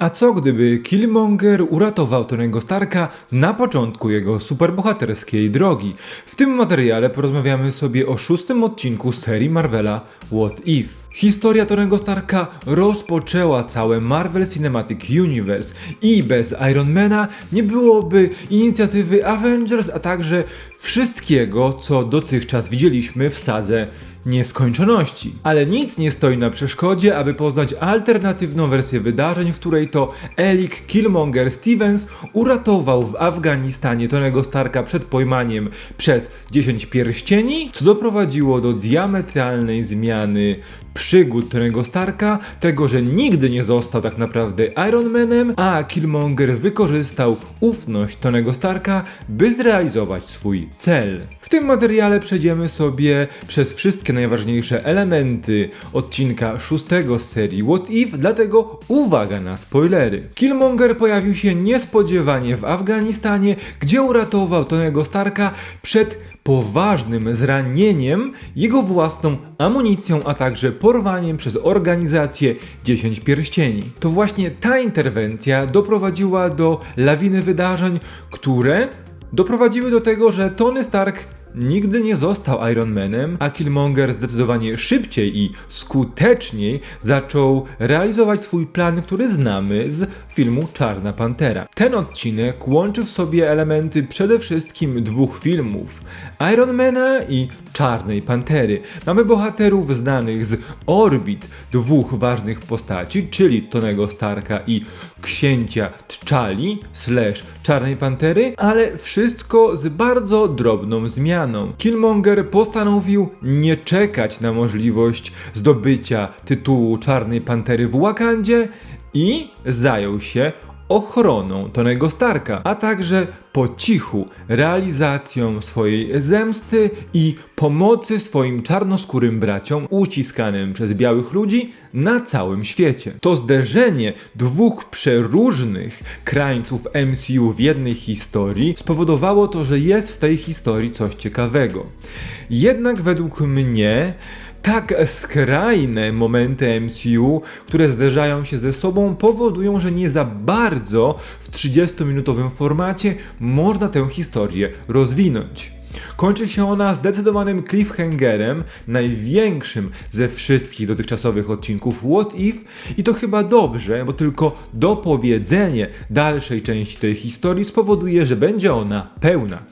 A co gdyby Killmonger uratował Tonego Starka na początku jego superbohaterskiej drogi? W tym materiale porozmawiamy sobie o szóstym odcinku serii Marvela What If. Historia Tonego Starka rozpoczęła całe Marvel Cinematic Universe i bez Ironmana nie byłoby inicjatywy Avengers, a także wszystkiego, co dotychczas widzieliśmy w sadze nieskończoności. Ale nic nie stoi na przeszkodzie, aby poznać alternatywną wersję wydarzeń, w której to Eric Killmonger Stevens uratował w Afganistanie Tonego Starka przed pojmaniem przez 10 pierścieni, co doprowadziło do diametralnej zmiany przygód Tonego Starka, tego, że nigdy nie został tak naprawdę Iron Manem, a Killmonger wykorzystał ufność Tonego Starka, by zrealizować swój cel. W tym materiale przejdziemy sobie przez wszystkie najważniejsze elementy odcinka szóstego z serii What If, dlatego uwaga na spoilery. Killmonger pojawił się niespodziewanie w Afganistanie, gdzie uratował Tonego Starka przed poważnym zranieniem, jego własną amunicją, a także porwaniem przez organizację 10 pierścieni. To właśnie ta interwencja doprowadziła do lawiny wydarzeń, które doprowadziły do tego, że Tony Stark nigdy nie został Iron Manem, a Killmonger zdecydowanie szybciej i skuteczniej zaczął realizować swój plan, który znamy z filmu Czarna Pantera. Ten odcinek łączy w sobie elementy przede wszystkim dwóch filmów: Ironmana i Czarnej Pantery. Mamy bohaterów znanych z orbit dwóch ważnych postaci, czyli Tonego Starka i księcia T'Challi slash Czarnej Pantery, ale wszystko z bardzo drobną zmianą. Killmonger postanowił nie czekać na możliwość zdobycia tytułu Czarnej Pantery w Wakandzie i zajął się ochroną Tonego Starka, a także po cichu realizacją swojej zemsty i pomocy swoim czarnoskórym braciom uciskanym przez białych ludzi na całym świecie. To zderzenie dwóch przeróżnych krańców MCU w jednej historii spowodowało to, że jest w tej historii coś ciekawego. Jednak według mnie tak skrajne momenty MCU, które zderzają się ze sobą, powodują, że nie za bardzo w 30-minutowym formacie można tę historię rozwinąć. Kończy się ona zdecydowanym cliffhangerem, największym ze wszystkich dotychczasowych odcinków What If i to chyba dobrze, bo tylko dopowiedzenie dalszej części tej historii spowoduje, że będzie ona pełna.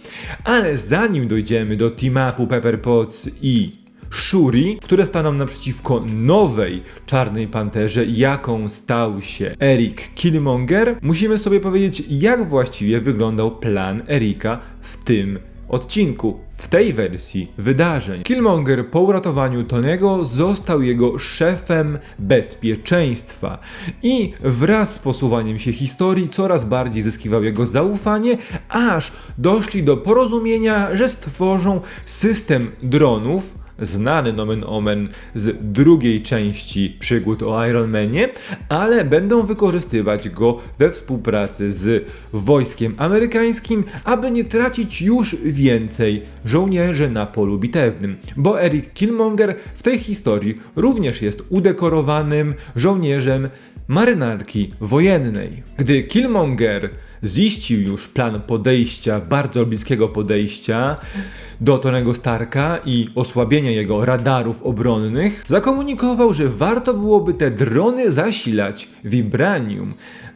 Ale zanim dojdziemy do team-upu Pepper Potts i Shuri, które staną naprzeciwko nowej Czarnej Panterze, jaką stał się Eric Killmonger, musimy sobie powiedzieć, jak właściwie wyglądał plan Erika w tym odcinku, w tej wersji wydarzeń. Killmonger po uratowaniu Tonego został jego szefem bezpieczeństwa i wraz z posuwaniem się historii coraz bardziej zyskiwał jego zaufanie, aż doszli do porozumienia, że stworzą system dronów, znany nomen omen z drugiej części przygód o Iron Manie, ale będą wykorzystywać go we współpracy z wojskiem amerykańskim, aby nie tracić już więcej żołnierzy na polu bitewnym, bo Eric Killmonger w tej historii również jest udekorowanym żołnierzem marynarki wojennej. Gdy Killmonger ziścił już plan podejścia, bardzo bliskiego podejścia do Tonego Starka i osłabienia jego radarów obronnych, zakomunikował, że warto byłoby te drony zasilać vibranium,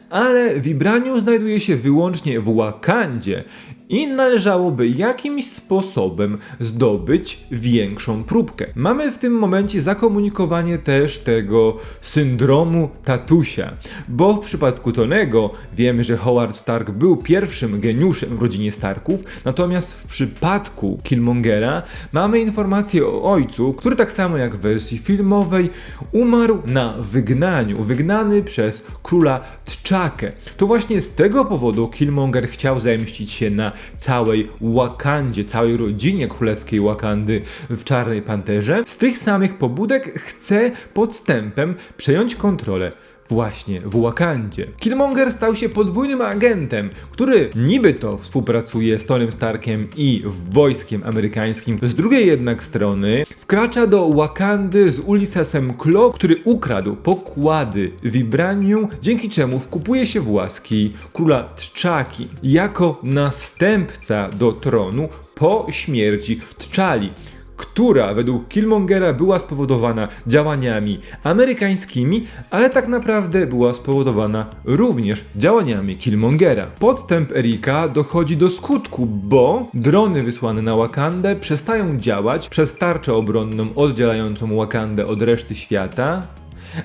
ale vibranium znajduje się wyłącznie w Wakandzie i należałoby jakimś sposobem zdobyć większą próbkę. Mamy w tym momencie zakomunikowanie też tego syndromu tatusia, bo w przypadku Tonego wiemy, że Howard Stark był pierwszym geniuszem w rodzinie Starków, natomiast w przypadku Killmongera mamy informację o ojcu, który tak samo jak w wersji filmowej umarł na wygnaniu, wygnany przez króla T'Chakę. To właśnie z tego powodu Killmonger chciał zemścić się na całej Wakandzie, całej rodzinie królewskiej Wakandy w Czarnej Panterze. Z tych samych pobudek chce podstępem przejąć kontrolę właśnie w Wakandzie. Killmonger stał się podwójnym agentem, który niby to współpracuje z Tonym Starkiem i wojskiem amerykańskim. Z drugiej jednak strony wkracza do Wakandy z Ulyssesem Klo, który ukradł pokłady Vibranium, dzięki czemu wkupuje się w łaski króla T'Chaki jako następca do tronu po śmierci T'Challi która według Killmongera była spowodowana działaniami amerykańskimi, ale tak naprawdę była spowodowana również działaniami Killmongera. Podstęp Erika dochodzi do skutku, bo drony wysłane na Wakandę przestają działać przez tarczę obronną oddzielającą Wakandę od reszty świata,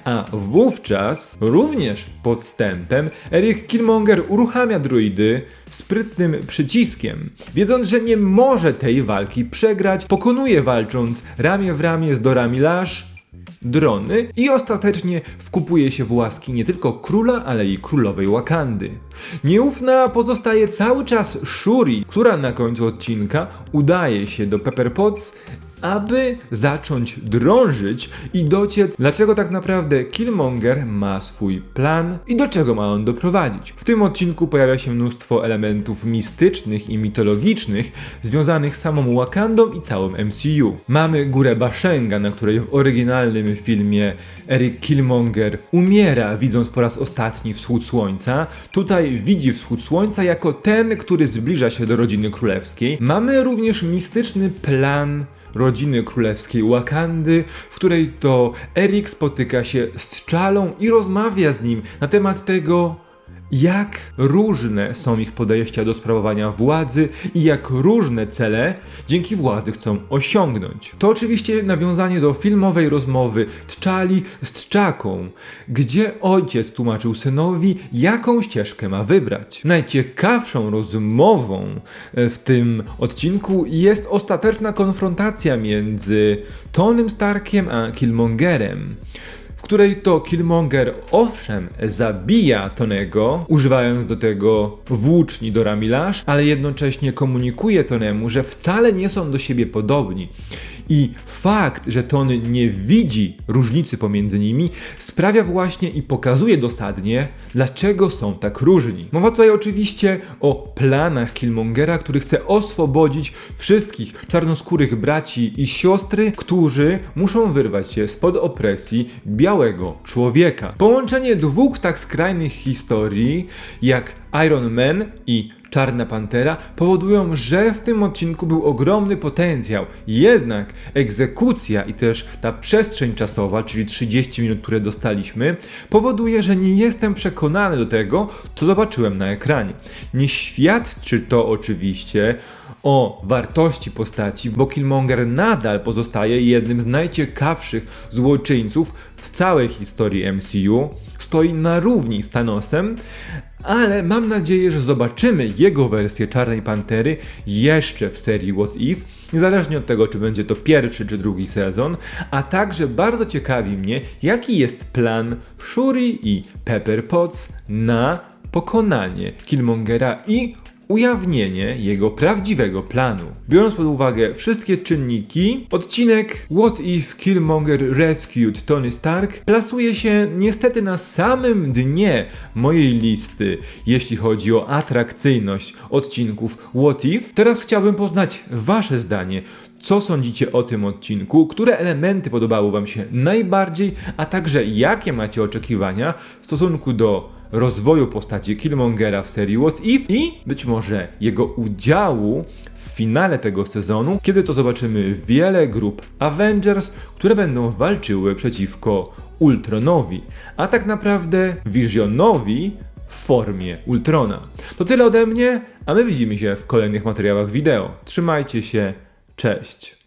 a wówczas, również podstępem, Eric Killmonger uruchamia druidy sprytnym przyciskiem. Wiedząc, że nie może tej walki przegrać, pokonuje walcząc ramię w ramię z Dorami Lash, drony i ostatecznie wkupuje się w łaski nie tylko króla, ale i królowej Wakandy. Nieufna pozostaje cały czas Shuri, która na końcu odcinka udaje się do Pepper Potts, aby zacząć drążyć i dociec, dlaczego tak naprawdę Killmonger ma swój plan i do czego ma on doprowadzić. W tym odcinku pojawia się mnóstwo elementów mistycznych i mitologicznych związanych z samą Wakandą i całym MCU. Mamy górę Bashenga, na której w oryginalnym filmie Eric Killmonger umiera widząc po raz ostatni wschód słońca. Tutaj widzi wschód słońca jako ten, który zbliża się do rodziny królewskiej. Mamy również mistyczny plan rodziny królewskiej Wakandy, w której to Erik spotyka się z T'Challą i rozmawia z nim na temat tego, jak różne są ich podejścia do sprawowania władzy i jak różne cele dzięki władzy chcą osiągnąć. To oczywiście nawiązanie do filmowej rozmowy T'Challi z T'Chaką, gdzie ojciec tłumaczył synowi, jaką ścieżkę ma wybrać. Najciekawszą rozmową e, w tym odcinku jest ostateczna konfrontacja między Tonym Starkiem a Killmongerem której to Killmonger owszem zabija Tonego, używając do tego włóczni do Ramilash, ale jednocześnie komunikuje Tonemu, że wcale nie są do siebie podobni. I fakt, że Tony nie widzi różnicy pomiędzy nimi, sprawia właśnie i pokazuje dosadnie, dlaczego są tak różni. Mowa tutaj oczywiście o planach Killmongera, który chce oswobodzić wszystkich czarnoskórych braci i siostry, którzy muszą wyrwać się spod opresji białego człowieka. Połączenie dwóch tak skrajnych historii, jak Iron Man i Czarna Pantera powodują, że w tym odcinku był ogromny potencjał. Jednak egzekucja i też ta przestrzeń czasowa, czyli 30 minut, które dostaliśmy, powoduje, że nie jestem przekonany do tego, co zobaczyłem na ekranie. Nie świadczy to oczywiście o wartości postaci, bo Killmonger nadal pozostaje jednym z najciekawszych złoczyńców w całej historii MCU. Stoi na równi z Thanosem, ale mam nadzieję, że zobaczymy jego wersję Czarnej Pantery jeszcze w serii What If, niezależnie od tego, czy będzie to pierwszy czy drugi sezon, a także bardzo ciekawi mnie, jaki jest plan Shuri i Pepper Potts na pokonanie Killmongera i ujawnienie jego prawdziwego planu. Biorąc pod uwagę wszystkie czynniki, odcinek What If Killmonger Rescued Tony Stark plasuje się niestety na samym dnie mojej listy, jeśli chodzi o atrakcyjność odcinków What If. Teraz chciałbym poznać Wasze zdanie. Co sądzicie o tym odcinku? Które elementy podobały Wam się najbardziej, a także jakie macie oczekiwania w stosunku do rozwoju postaci Killmongera w serii What If i być może jego udziału w finale tego sezonu, kiedy to zobaczymy wiele grup Avengers, które będą walczyły przeciwko Ultronowi, a tak naprawdę Visionowi w formie Ultrona. To tyle ode mnie, a my widzimy się w kolejnych materiałach wideo. Trzymajcie się, cześć!